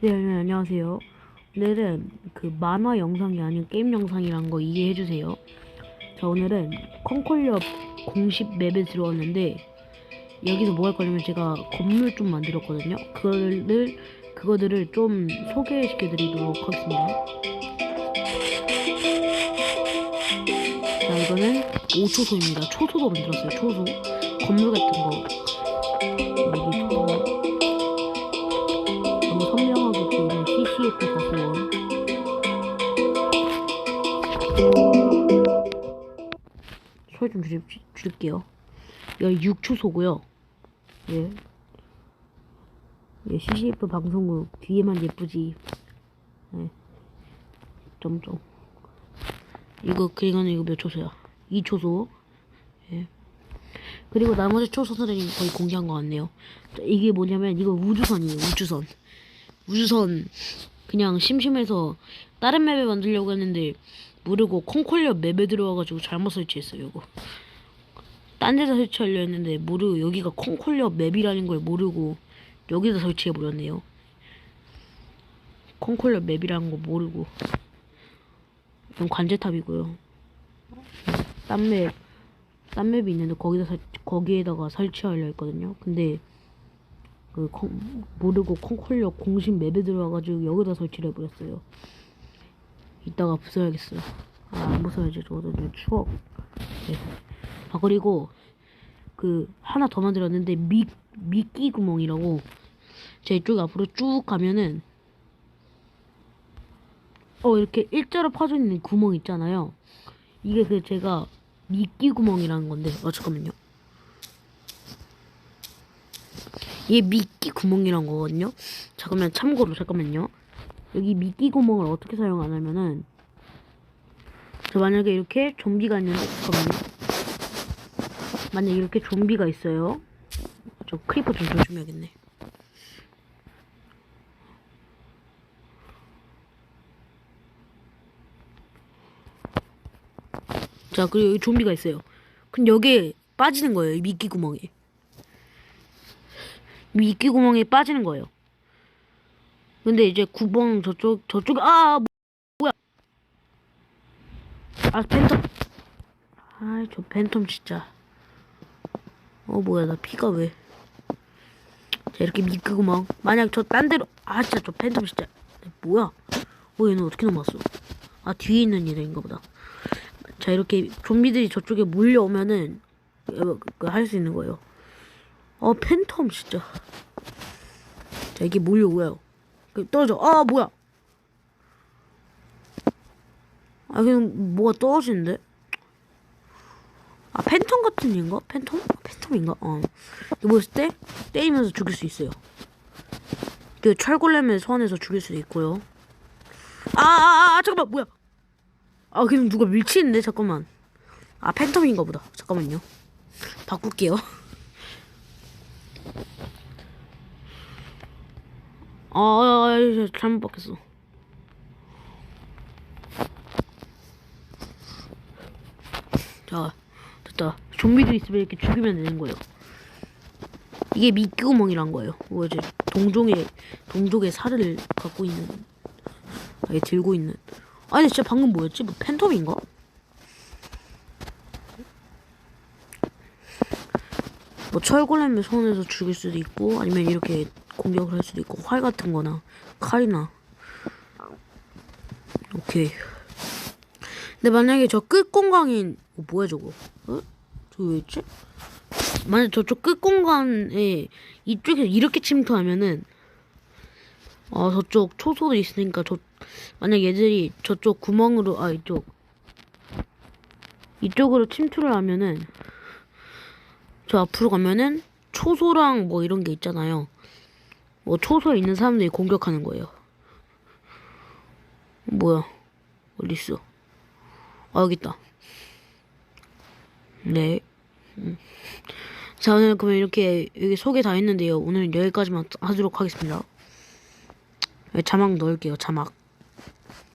네, 네, 안녕하세요. 오늘은 그 만화 영상이 아닌 게임 영상이란 거 이해해 주세요. 자, 오늘은 콩콜렵 공식 맵에 들어왔는데 여기서 뭐 할 거냐면 제가 건물 좀 만들었거든요. 그거를 그거들을 좀 소개시켜 드리도록 하겠습니다. 자, 이거는 5초소입니다. 초소도 만들었어요. 초소. 건물 같은 거. 소리 좀 줄, 줄게요. 이거 6초소고요. 예. 예, CCF 방송국 뒤에만 예쁘지. 예. 점점. 이거 그리고는 이거 몇 초소야? 2초소? 예. 그리고 나머지 초소들은 거의 공개한 것 같네요. 자, 이게 뭐냐면 이거 우주선이에요 우주선. 우주선 그냥 심심해서 다른 맵에 만들려고 했는데 모르고 콩콜렵 맵에 들어와가지고 잘못 설치했어요 이거. 딴 데다 설치하려 했는데 모르고 여기가 콩콜렵 맵이라는 걸 모르고 여기다 설치해버렸네요. 콩콜렵 맵이라는 거 모르고. 이건 관제탑이고요. 딴 맵, 딴 맵이 있는데 거기다 설, 거기에다가 설치하려 했거든요. 근데 그 콩, 모르고 콩콜력 공식 맵에 들어와가지고 여기다 설치를 해버렸어요. 이따가 부숴야겠어요. 아, 안 부숴야지. 저거는 추억. 네. 아, 그리고 그 하나 더 만들었는데 미, 미끼 구멍이라고 제 이쪽 앞으로 쭉 가면은 어 이렇게 일자로 파져 있는 구멍 있잖아요. 이게 그 제가 미끼 구멍이라는 건데 어 잠깐만요. 이게 미끼 구멍이란 거거든요. 잠깐만 참고로 잠깐만요. 여기 미끼 구멍을 어떻게 사용하냐면은 저 만약에 이렇게 좀비가 있는데 잠깐만요. 만약 이렇게 좀비가 있어요. 저 크리퍼 좀 조심해야겠네. 자 그리고 여기 좀비가 있어요. 그럼 여기에 빠지는 거예요. 이 미끼 구멍에. 미끼 구멍에 빠지는 거예요. 근데 이제 구멍 저쪽 저쪽 아 뭐야? 아 팬텀. 아이 저 팬텀 진짜. 어 뭐야 나 피가 왜? 자 이렇게 미끼 구멍. 만약 저 딴 데로 아 진짜 저 팬텀 진짜 뭐야? 어 얘는 어떻게 넘어왔어? 아 뒤에 있는 얘들인가 보다. 자 이렇게 좀비들이 저쪽에 몰려오면은 할 수 있는 거예요. 어 팬텀 진짜 자 이게 몰려오요 그 떨어져. 아 뭐야? 아 그냥 뭐가 떨어지는데? 아 팬텀 같은 얘인가? 팬텀? 팬텀인가? 어. 이거 보였을 때? 때리면서 죽일 수 있어요. 그 철골렘의 소환해서 죽일 수도 있고요. 아아아 아, 아, 잠깐만 뭐야? 아 그냥 누가 밀치는데? 잠깐만. 아 팬텀인가 보다. 잠깐만요. 바꿀게요. 아, 아, 아, 잘못 바뀌었어. 자, 됐다. 좀비들 있으면 이렇게 죽이면 되는 거예요. 이게 미끼구멍이란 거예요. 뭐 이제 동종의 동족의 살을 갖고 있는, 아니 들고 있는. 아니 진짜 방금 뭐였지? 뭐 팬텀인가? 뭐 철골렘을 손에서 죽일 수도 있고 아니면 이렇게 공격을 할 수도 있고 활 같은 거나 칼이나 오케이 근데 만약에 저 끝공간인 어, 뭐야 저거 어? 저거 왜 있지? 만약 저쪽 끝공간에 이쪽에서 이렇게 침투하면은 어 저쪽 초소도 있으니까 저 만약 얘들이 저쪽 구멍으로 아 이쪽 이쪽으로 침투를 하면은 저 앞으로 가면은 초소랑 뭐 이런 게 있잖아요. 뭐 초소에 있는 사람들이 공격하는 거예요. 뭐야? 어디 있어? 아 여기 있다. 네. 음. 자 오늘 그러면 이렇게 여기 소개 다 했는데요. 오늘 여기까지만 하도록 하겠습니다. 자막 넣을게요. 자막.